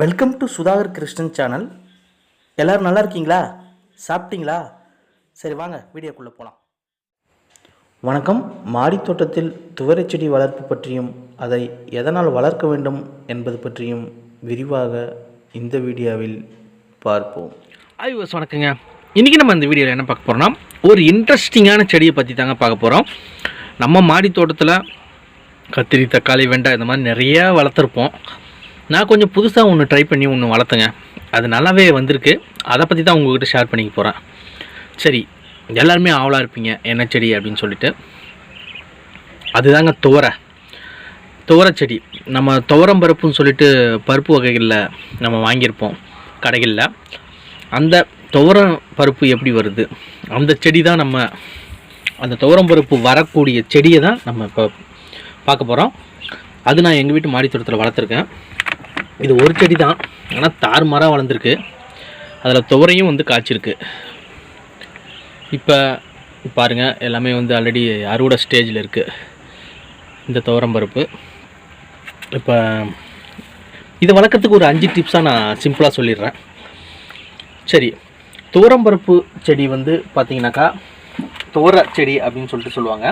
Welcome to Sudhakar Krishnan channel எல்லோரும் நல்லா இருக்கீங்களா? சாப்பிட்டீங்களா? சரி வாங்க வீடியோக்குள்ளே போகலாம் வணக்கம். மாடித்தோட்டத்தில் துவரை செடி வளர்ப்பு பற்றியும் அதை எதனால் வளர்க்க வேண்டும் என்பது பற்றியும் விரிவாக இந்த வீடியோவில் பார்ப்போம். ஹாய் வணக்கங்க. இன்றைக்கி நம்ம இந்த வீடியோவில் என்ன பார்க்க போகிறோம்னா ஒரு இன்ட்ரெஸ்டிங்கான செடியை பற்றி தாங்க பார்க்க போகிறோம் நம்ம மாடி தோட்டத்தில் கத்திரி தக்காளி வெண்டை இந்த மாதிரி நிறைய வளர்த்துருப்போம். நான் கொஞ்சம் புதுசாக ஒன்று ட்ரை பண்ணி ஒன்று வளர்த்துங்க. அது நல்லாவே வந்திருக்கு. அதை பற்றி தான் உங்கள்கிட்ட ஷேர் பண்ணிக்க போகிறேன் சரி எல்லாருமே ஆவலாக இருப்பீங்க. என்ன செடி அப்படின்னு சொல்லிட்டு. அதுதாங்க துவரை. துவரை செடி. நம்ம துவரம் பருப்புன்னு சொல்லிட்டு பருப்பு வகைகளில் நம்ம வாங்கியிருப்போம். கடைகளில். அந்த துவரம் பருப்பு எப்படி வருது? அந்த செடி தான் நம்ம அந்த துவரம் பருப்பு வரக்கூடிய செடியை தான் நம்ம இப்போ பார்க்க போகிறோம் அது நான் எங்கள் வீட்டு மாடித்தோட்டத்தில் வளர்த்துருக்கேன். இது ஒரு செடி தான் ஆனால் தார் மரம் வளர்ந்துருக்கு. அதில் துவரையும் வந்து காய்ச்சிருக்கு. இப்போ பாருங்கள் எல்லாமே வந்து ஆல்ரெடி அறுவடை ஸ்டேஜில் இருக்குது இந்த துவரம் பருப்பு. இப்போ இதை வளர்க்குறதுக்கு ஒரு அஞ்சு டிப்ஸாக நான் சிம்பிளாக சொல்லிடுறேன். சரி துவரம்பருப்பு செடி வந்து பார்த்தீங்கன்னாக்கா துவர செடி அப்படின்னு சொல்லிட்டு சொல்லுவாங்க.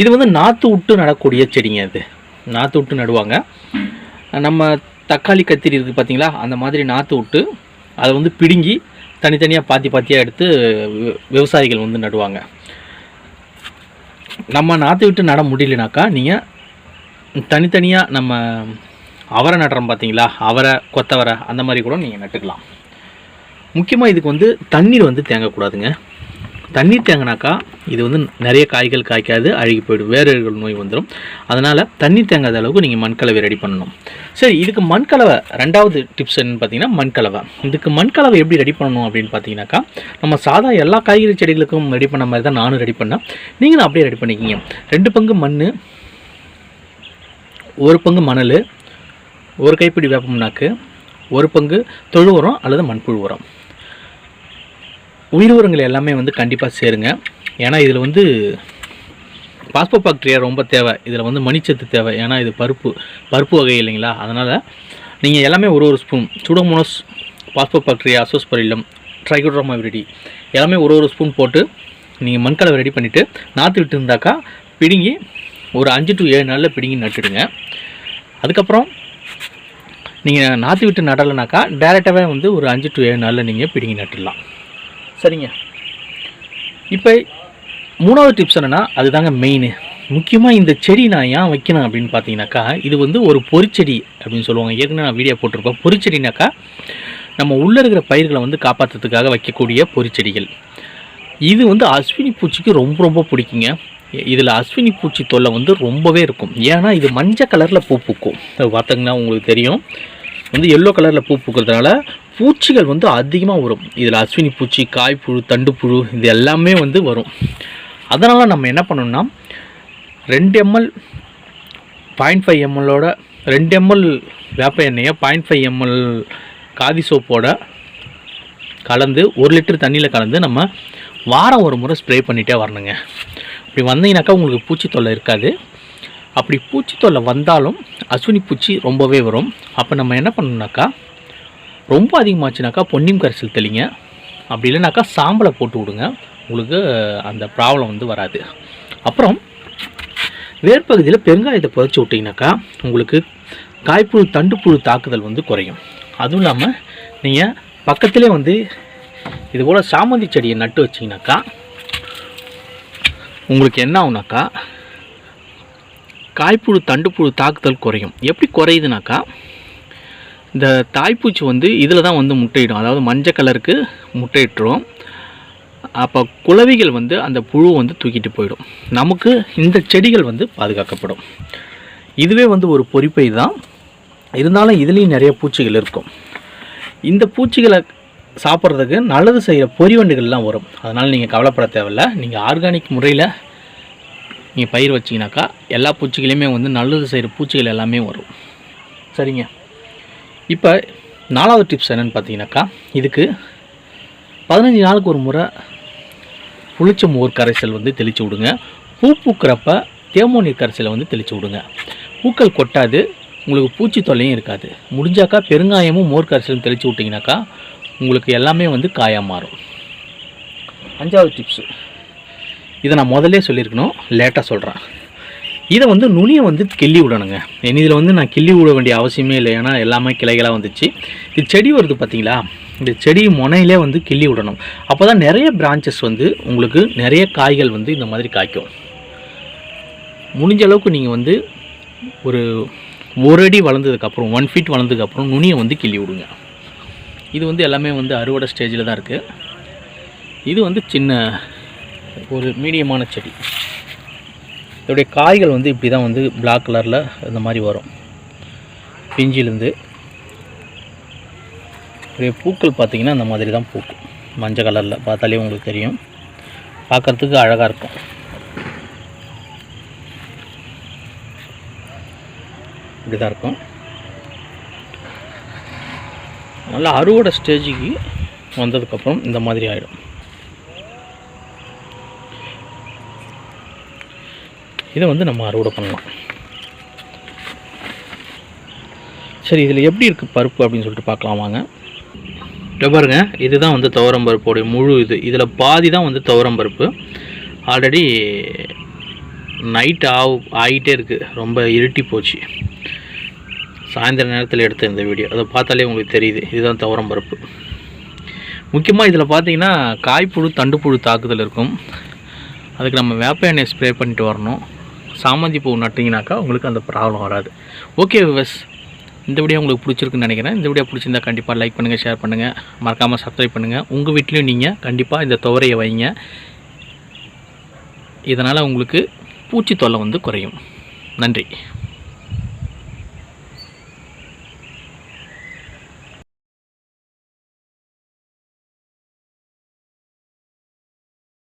இது வந்து நாற்று விட்டு நடக்கூடிய செடிங்க இது. நாற்று விட்டு நடுவாங்க. நம்ம தக்காளி கத்திரி இருக்குது பார்த்தீங்களா அந்த மாதிரி நாற்று விட்டு அதை வந்து பிடுங்கி தனித்தனியாக பாத்தி பாத்தியாக எடுத்து வி- விவசாயிகள் வந்து நடுவாங்க. நம்ம நாற்று விட்டு நட முடியலனாக்கா நீங்கள் தனித்தனியாக நம்ம அவரை நடுறோம் பார்த்தீங்களா அவரை கொத்தவரை அந்த மாதிரி கூட நீங்கள் நட்டுக்கலாம். முக்கியமாக இதுக்கு வந்து தண்ணீர் வந்து தேங்கக்கூடாதுங்க. தண்ணீர் தேங்கினாக்கா இது வந்து நிறைய காய்கள் காய்க்காது அழுகி போயிடும் வேர்கள் நோய் வந்துடும் அதனால் தண்ணி தேங்காத அளவுக்கு நீங்கள் மண்கலவை ரெடி பண்ணணும். சரி இதுக்கு மண்கலவை ரெண்டாவது டிப்ஸ் என்னன்னு பார்த்தீங்கன்னா மண்கலவை. இதுக்கு மண்கலவை எப்படி ரெடி பண்ணணும் அப்படின்னு பார்த்தீங்கன்னாக்கா நம்ம சாதா எல்லா காய்கறி செடிகளுக்கும் ரெடி பண்ண மாதிரி தான் நானும் ரெடி பண்ணேன். நீங்களும் அப்படியே ரெடி பண்ணிக்கிங்க. ரெண்டு பங்கு மண் ஒரு பங்கு மணல் ஒரு கைப்பிடி வேப்பம்னாக்கு ஒரு பங்கு தொழு உரம் அல்லது மண்புழு உரம். உயிர் உரங்கள் எல்லாமே வந்து கண்டிப்பாக சேருங்க. ஏன்னா இதில் வந்து பாஸ்போ பாக்டீரியா ரொம்ப தேவை. இதில் வந்து மணிச்சத்து தேவை. ஏன்னா இது பருப்பு பருப்பு வகை இல்லைங்களா? அதனால் நீங்கள் எல்லாமே ஒரு ஒரு spoon Pseudomonas phosphobacteria Azospirillum Trichoderma viride எல்லாமே ஒரு ஒரு ஸ்பூன் போட்டு நீங்கள் மண்கலவை ரெடி பண்ணிவிட்டு நாற்று விட்டு இருந்தாக்கா பிடுங்கி ஒரு அஞ்சு டு ஏழு நாளில் பிடுங்கி நட்டுடுங்க. அதுக்கப்புறம் நீங்கள் நாற்று விட்டு நடலைனாக்கா டேரெக்டாகவே வந்து ஒரு அஞ்சு டு ஏழு நாளில் நீங்கள் பிடுங்கி நட்டுடலாம். சரிங்க. இப்போ மூணாவது டிப்ஸ் என்னென்னா அதுதாங்க மெயின் முக்கியமாக இந்த செடி நான் ஏன் வைக்கணும் அப்படின்னு பார்த்தீங்கன்னாக்கா இது வந்து ஒரு பொறிச்செடி அப்படின்னு சொல்லுவாங்க. ஏற்கனவே நான் வீடியோ போட்டிருப்பேன் பொறிச்செடினாக்கா நம்ம உள்ளே இருக்கிற பயிர்களை வந்து காப்பாற்றுறதுக்காக வைக்கக்கூடிய பொறிச்செடிகள். இது வந்து அஸ்வினி பூச்சிக்கு ரொம்ப ரொம்ப பிடிக்குங்க. இதில் அஸ்வினி பூச்சி தொல்லை வந்து ரொம்பவே இருக்கும். ஏன்னா இது மஞ்சள் கலரில் பூ பூக்கும். அது பார்த்தீங்கன்னா உங்களுக்கு தெரியும். வந்து எல்லோ கலரில் பூ பூக்கிறதுனால பூச்சிகள் வந்து அதிகமாக வரும். இதில் அஸ்வினி பூச்சி காய்ப்புழு தண்டுப்புழு இது எல்லாமே வந்து வரும். அதனால் நம்ம என்ன பண்ணணும்னா ரெண்டு எம்எல் பாயிண்ட் ஃபைவ் எம்எல்லோட ரெண்டு எம்எல் வேப்ப எண்ணெயை பாயிண்ட் ஃபைவ் எம்எல் காதி சோப்போட கலந்து ஒரு லிட்டர் தண்ணியில் கலந்து நம்ம வாரம் ஒரு முறை ஸ்ப்ரே பண்ணிகிட்டே வரணுங்க. அப்படி வந்தீங்கன்னாக்கா உங்களுக்கு பூச்சி தொல்லை இருக்காது. அப்படி பூச்சி தொல்லை வந்தாலும் அஸ்வினி பூச்சி ரொம்பவே வரும். அப்போ நம்ம என்ன பண்ணணுனாக்கா ரொம்ப அதிகமாச்சுனாக்கா பொன்னியம் கரைசல் தெளிங்க. அப்படி இல்லைனாக்கா சாம்பலை போட்டு விடுங்க. உங்களுக்கு அந்த ப்ராப்ளம் வந்து வராது. அப்புறம் வேர்பகுதியில் பெருங்காயத்தை புதைச்சி விட்டிங்கனாக்கா உங்களுக்கு காய்ப்புழு தண்டுப்புழு தாக்குதல் வந்து குறையும். அதுவும் இல்லாமல் நீங்கள் பக்கத்திலே வந்து இது போல் சாமந்தி செடியை நட்டு வச்சிங்கனாக்கா உங்களுக்கு என்ன ஆகுனாக்கா காய்ப்புழு தண்டுப்புழு தாக்குதல் குறையும். எப்படி குறையுதுனாக்கா இந்த தாய்ப்பூச்சி வந்து இதில் தான் வந்து முட்டையிடும். அதாவது மஞ்சள் கலருக்கு முட்டையிட்டுரும். அப்போ குளவிகள் வந்து அந்த புழு வந்து தூக்கிட்டு போயிடும். நமக்கு இந்த செடிகள் வந்து பாதுகாக்கப்படும். இதுவே வந்து ஒரு பொறிப்பை தான். இருந்தாலும் இதுலேயும் நிறைய பூச்சிகள் இருக்கும். இந்த பூச்சிகளை சாப்பிட்றதுக்கு நல்லது செய்கிற பொறிவண்டுகள்லாம் வரும். அதனால் நீங்கள் கவலைப்பட தேவையில்ல. நீங்கள் ஆர்கானிக் முறையில் நீங்கள் பயிர் வச்சிங்கனாக்கா எல்லா பூச்சிகளையுமே வந்து நல்லது செய்கிற பூச்சிகள் எல்லாமே வரும். சரிங்க. இப்போ நாலாவது டிப்ஸ் என்னென்னு பார்த்தீங்கன்னாக்கா இதுக்கு பதினஞ்சு நாளுக்கு ஒரு முறை புளிச்ச மோர் கரைசல் வந்து தெளித்து விடுங்க. பூ பூக்கிறப்ப தேமோ நீர் கரைசலை வந்து தெளித்து விடுங்க. பூக்கள் கொட்டாது உங்களுக்கு பூச்சி தொல்லையும் இருக்காது. முடிஞ்சாக்கா பெருங்காயமும் மோர் கரைசலும் தெளித்து விட்டிங்கனாக்கா உங்களுக்கு எல்லாமே வந்து காயாக மாறும். அஞ்சாவது டிப்ஸு இதை நான் முதல்லே சொல்லியிருக்கணும் லேட்டாக சொல்கிறேன் இதை வந்து நுனியை வந்து கிள்ளி விடணுங்க. இனி இதில் வந்து நான் கிள்ளி விட வேண்டிய அவசியமே இல்லை. ஏன்னா எல்லாமே கிளைகளாக வந்துச்சு. இது செடி வருது பார்த்தீங்களா? இந்த செடி முனையிலே வந்து கிள்ளி விடணும். அப்போ தான் நிறைய பிரான்ச்சஸ் வந்து உங்களுக்கு நிறைய காய்கள் வந்து இந்த மாதிரி காய்க்கும். முடிஞ்ச அளவுக்கு நீங்கள் வந்து ஒரு ஒரு அடி வளர்ந்ததுக்கப்புறம் ஒன் ஃபீட் வளர்ந்ததுக்கப்புறம் நுனியை வந்து கிள்ளி விடுங்க. இது வந்து எல்லாமே வந்து அறுவடை ஸ்டேஜில் தான் இருக்குது இது வந்து சின்ன ஒரு மீடியமான செடி. இதோடைய காய்கள் வந்து இப்படி தான் வந்து பிளாக் கலரில் இந்த மாதிரி வரும். பிஞ்சிலேருந்து இதோடைய பூக்கள் பார்த்தீங்கன்னா இந்த மாதிரி தான் பூக்கும். மஞ்சள் கலரில் பார்த்தாலே உங்களுக்கு தெரியும். பார்க்குறதுக்கு அழகாக இருக்கும். இப்படி தான் இருக்கும். நல்லா அறுவடை ஸ்டேஜுக்கு வந்ததுக்கப்புறம் இந்த மாதிரி ஆகிடும் இதை வந்து நம்ம அறுவடை பண்ணலாம். சரி இதில் எப்படி இருக்குது பருப்பு அப்படின்னு சொல்லிட்டு பார்க்கலாம் வாங்க. இப்போ பாருங்க இதுதான் வந்து துவரம் பருப்போடைய முழு இது. இதில் பாதி தான் வந்து துவரம் பருப்பு. ஆல்ரெடி நைட் ஆகு ஆகிட்டே இருக்குது ரொம்ப இருட்டி போச்சு. சாயந்தர நேரத்தில் எடுத்த இந்த வீடியோ அதை பார்த்தாலே உங்களுக்கு தெரியுது. இதுதான் துவரம் பருப்பு. முக்கியமாக இதில் பார்த்தீங்கன்னா காய்ப்புழு தண்டுப்புழு தாக்குதல் இருக்கும். அதுக்கு நம்ம வேப்ப எண்ணெய் ஸ்ப்ரே பண்ணிட்டு வரணும். சாமந்தி பூ நட்டிங்கனாக்கா உங்களுக்கு அந்த ப்ராப்ளம் வராது. ஓகே விவஸ் இந்த வீடியோ உங்களுக்கு பிடிச்சிருக்குன்னு நினைக்கிறேன். இந்த வீடியோ பிடிச்சிருந்தா கண்டிப்பாக லைக் பண்ணுங்கள் ஷேர் பண்ணுங்கள் மறக்காமல் சப்ஸ்கிரைப் பண்ணுங்கள் உங்கள் வீட்லேயும் நீங்கள் கண்டிப்பாக இந்த துவரையை வைங்க. இதனால் உங்களுக்கு பூச்சி தொல்லை வந்து குறையும். நன்றி.